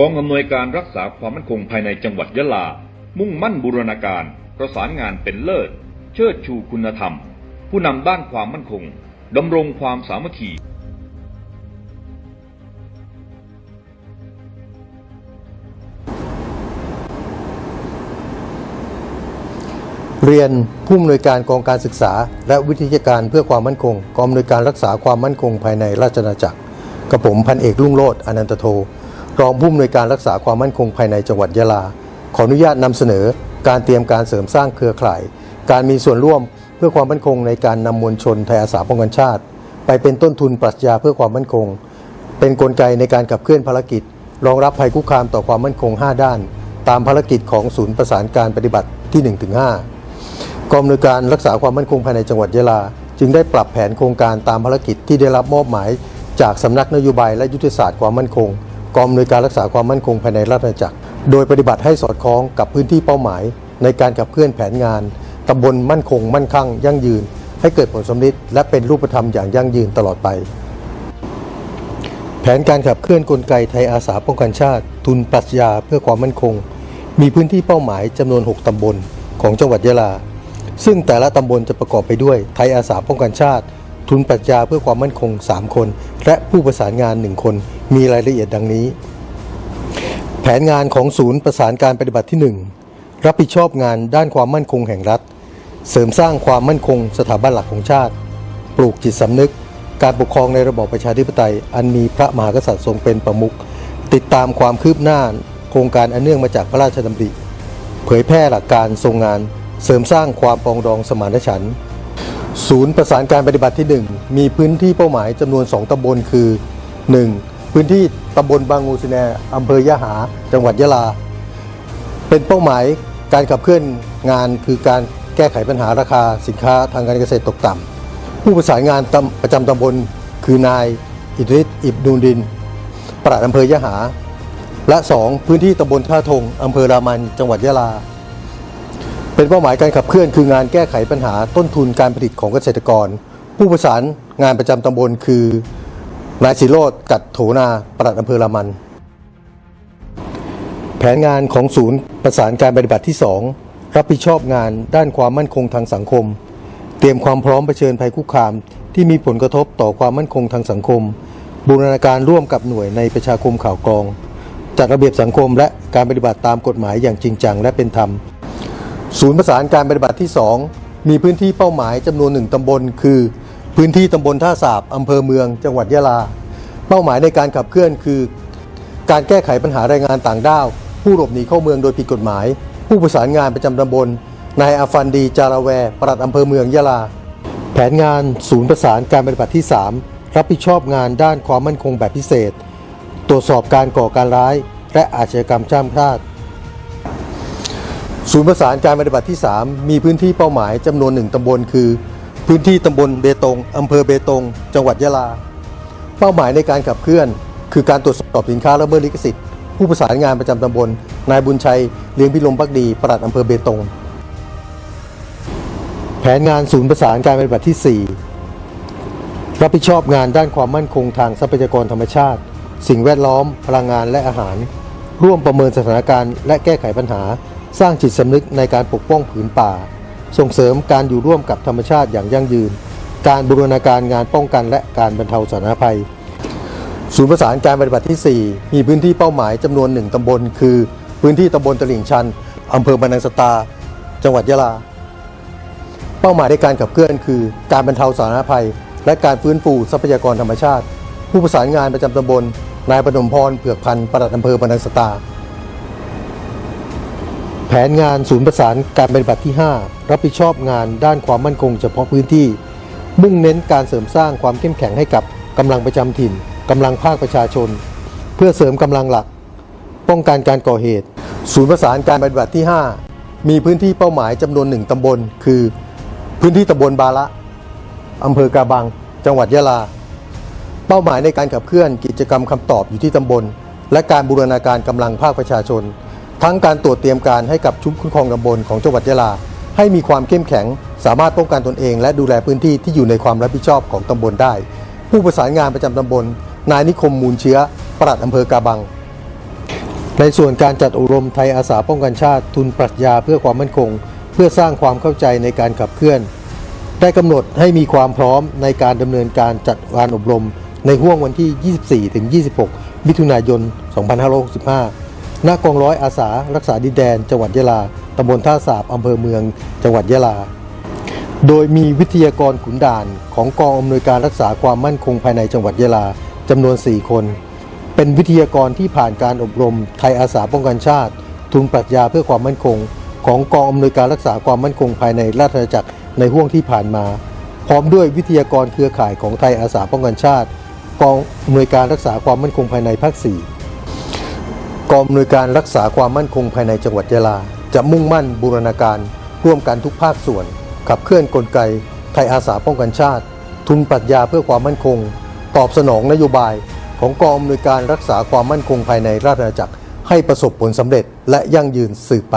กองอำนวยการรักษาความมั่นคงภายในจังหวัดยะลา มุ่งมั่นบูรณาการ ประสานงานเป็นเลิศ เชิดชูคุณธรรม ผู้นำด้านความมั่นคงดำรงความสามัคคีเรียนผู้อำนวยการกองการศึกษา และวิทยาการเพื่อความมั่นคง กองอำนวยการรักษาความมั่นคงภายในราชอาณาจักรกระผมพันเอกลุ่งโลดอนันตโท รองผู้อำนวยการรักษาความมั่นคงภายในจังหวัดยะลา ขออนุญาตนำเสนอการเตรียมการเสริมสร้างเครือข่าย การมีส่วนร่วมเพื่อความมั่นคงในการนำมวลชนไทยอาสาป้องกันชาติ ไปเป็นต้นทุนปรัชญาเพื่อความมั่นคง เป็นกลไกในการขับเคลื่อนภารกิจ รองรับภัยคุกคามต่อความมั่นคง 5 ด้าน ตามภารกิจของศูนย์ประสานการปฏิบัติที่ 1-5 กองอำนวยการรักษาความมั่นคงภายในจังหวัดยะลา จึงได้ปรับแผนโครงการตามภารกิจที่ได้รับมอบหมาย จากสำนักนโยบายและยุทธศาสตร์ความมั่นคง กองอำนวยการรักษาความมั่นคงภายในราชอาณาจักร โดยปฏิบัติให้สอดคล้องกับพื้นที่เป้าหมาย ในการขับเคลื่อนแผนงานตำบลมั่นคง มั่นคั่ง ยั่งยืน ให้เกิดผลสำลิดและเป็นรูปธรรมอย่างยั่งยืนตลอดไป แผนการขับเคลื่อนกลไกไทยอาสาป้องกันชาติ ทุนปรัชญาเพื่อความมั่นคง มีพื้นที่เป้าหมายจำนวน 6 ตำบลของจังหวัดยะลา ซึ่งแต่ละตำบลจะประกอบไปด้วยไทยอาสาป้องกันชาติ ทุนปรัชญาเพื่อความมั่นคง 3 คน และผู้ประสานงาน 1 คน มีรายละเอียดดังนี้ แผนงานของศูนย์ประสานการปฏิบัติที่ 1 รับผิดชอบงานด้านความมั่นคงแห่งรัฐ เสริมสร้างความมั่นคงสถาบันหลักของชาติ ปลูกจิตสำนึก การปกครองในระบอบประชาธิปไตย อันมีพระมหากษัตริย์ทรงเป็นประมุขติดตามความคืบหน้าโครงการอันเนื่องมาจากพระราชดำริ เผยแพร่หลักการทรงงาน เสริมสร้างความปองดองสมานฉันท์ ศูนย์ประสานการปฏิบัติที่ 1 มีพื้นที่เป้าหมายจำนวน 2ตำบลคือ 1. พื้นที่ตำบลบางงูสิแนอำเภอยะหา จังหวัดยะลา เป็นเป้าหมายการขับเคลื่อนงานคือการแก้ไขปัญหาราคาสินค้าทางการเกษตรตกต่ำผู้ประสานงานประจำตำบลคือนายอิดริสอิบดูนดินปลัดอำเภอยะหา และ 2. พื้นที่ตำบลท่าทงอำเภอรามันจังหวัดยะลา เป็นเป้าหมายการขับเคลื่อนคืองานแก้ไขปัญหาต้นทุนการผลิตของเกษตรกร ผู้ประสานงานประจำตำบลคือนายสิโรธกัดโถนาปลัดอำเภอรามัน แผนงานของศูนย์ประสานการปฏิบัติที่ 2 รับผิดชอบงานด้านความมั่นคงทางสังคม เตรียมความพร้อมเผชิญภัยคุกคาม ที่มีผลกระทบต่อความมั่นคงทางสังคม บูรณาการร่วมกับหน่วยในประชาคมข่าวกรอง จัดระเบียบสังคมและการปฏิบัติตามกฎหมายอย่างจริงจังและเป็นธรรม ศูนย์ประสานการปฏิบัติที่ 2 มีพื้นที่เป้าหมายจำนวนหนึ่งตำบล คือ พื้นที่ตำบลท่าสาบอำเภอเมือง จังหวัดยะลา เป้าหมายในการขับเคลื่อนคือ การแก้ไขปัญหาแรงงานต่างด้าว ผู้หลบหนีเข้าเมืองโดยผิดกฎหมาย ผู้ประสานงานประจำตำบลนายอาฟันดีจาราแวปลัดอำเภอเมืองยะลา แผนงานศูนย์ประสานการปฏิบัติที่ 3 รับผิดชอบงานด้านความมั่นคงแบบพิเศษ ตรวจสอบการก่อการร้าย และอาชญากรรมจ้ามพลาด ศูนย์ประสานการปฏิบัติที่ 3 มีพื้นที่เป้าหมายจำนวนหนึ่งตำบลคือ พื้นที่ตำบลเบตงอำเภอเบตง จังหวัดยะลา เป้าหมายในการขับเคลื่อน คือการตรวจสอบสินค้าละเมิดลิขสิทธิ์ผู้ประสานงานประจำตำบล นายบุญชัย เลี้ยงพิลมพักดีปลัดอำเภอเบตง แผนงานศูนย์ประสานการปฏิบัติที่ 4 รับผิดชอบงานด้านความมั่นคงทางทรัพยากรธรรมชาติ สิ่งแวดล้อม พลังงานและอาหาร ร่วมประเมินสถานการณ์และแก้ไขปัญหา สร้างจิตสำนึกในการปกป้องผืนป่า ส่งเสริมการอยู่ร่วมกับธรรมชาติอย่างยั่งยืน การบูรณาการงานป้องกันและการบรรเทาสาธารณภัย ศูนย์ประสานการปฏิบัติที่ 4 มีพื้นที่เป้าหมายจำนวนหนึ่งตำบล คือ พื้นที่ตำบลตลิ่งชันอำเภอบรรนังสตา จังหวัดยะลา เป้าหมายในการขับเคลื่อนคือ การบรรเทาสาธารณภัย และการฟื้นฟูทรัพยากรธรรมชาติ ผู้ประสานงานประจำตำบลนายปฐมพรเผือกพันธ์ปลัดอำเภอบรรนังสตา แผนงานศูนย์ประสานการปฏิบัติที่ 5 รับผิดชอบงานด้านความมั่นคงเฉพาะพื้นที่ มุ่งเน้นการเสริมสร้างความเข้มแข็งให้กับกำลังประจำถิ่นกำลังภาคประชาชน เพื่อเสริมกำลังหลัก ป้องกันการก่อเหตุ ศูนย์ประสานการปฏิบัติที่ 5 มีพื้นที่เป้าหมายจำนวนหนึ่งตำบล คือ พื้นที่ตำบลบาละอำเภอกาบัง จังหวัดยะลา เป้าหมายในการขับเคลื่อนกิจกรรมคำตอบอยู่ที่ตำบล และการบูรณาการกำลังภาคประชาชน ทั้งการตรวจเตรียมการให้กับชุดคุ้มครองตำบลของจังหวัดยะลา ให้มีความเข้มแข็ง สามารถป้องกันตนเอง และดูแลพื้นที่ที่อยู่ในความรับผิดชอบของตำบลได้ ผู้ประสานงานประจำตำบล นายนิคมมูลเชื้อปลัดอำเภอกาบัง ในส่วนการจัดอบรมไทยอาสาป้องกันชาติทุนปรัชญาเพื่อความมั่นคง เพื่อสร้างความเข้าใจในการขับเคลื่อน ได้กำหนดให้มีความพร้อมในการดำเนินการจัดการอบรม ในห่วงวันที่ 24-26 มิถุนายน 2565 ณกองร้อยอาสา รักษาดินแดน จังหวัดยะลาตำบลท่าสาบอำเภอเมือง จังหวัดยะลา โดยมีวิทยากรขุนด่านของกองอำนวยการรักษาความมั่นคงภายในจังหวัดยะลาจำนวน 4 คน เป็นวิทยากรที่ผ่านการอบรมไทยอาสาป้องกันชาติ ทุนปรัชญาเพื่อความมั่นคง ของกองอำนวยการรักษาความมั่นคงภายในราชอาณาจักรในห่วงที่ผ่านมา พร้อมด้วยวิทยากรเครือข่ายของไทยอาสาป้องกันชาติ กองอำนวยการรักษาความมั่นคงภายในภาค4 กองอำนวยการรักษาความมั่นคงภายในจังหวัดยะลา จะมุ่งมั่นบูรณาการ ร่วมกันทุกภาคส่วน ขับเคลื่อนกลไก ไทยอาสาป้องกันชาติ ทุนปรัชญาเพื่อความมั่นคง ตอบสนองนโยบาย ของกองอำนวยการรักษาความมั่นคงภายในราชอาณาจักรให้ประสบผลสำเร็จและยั่งยืนสืบไป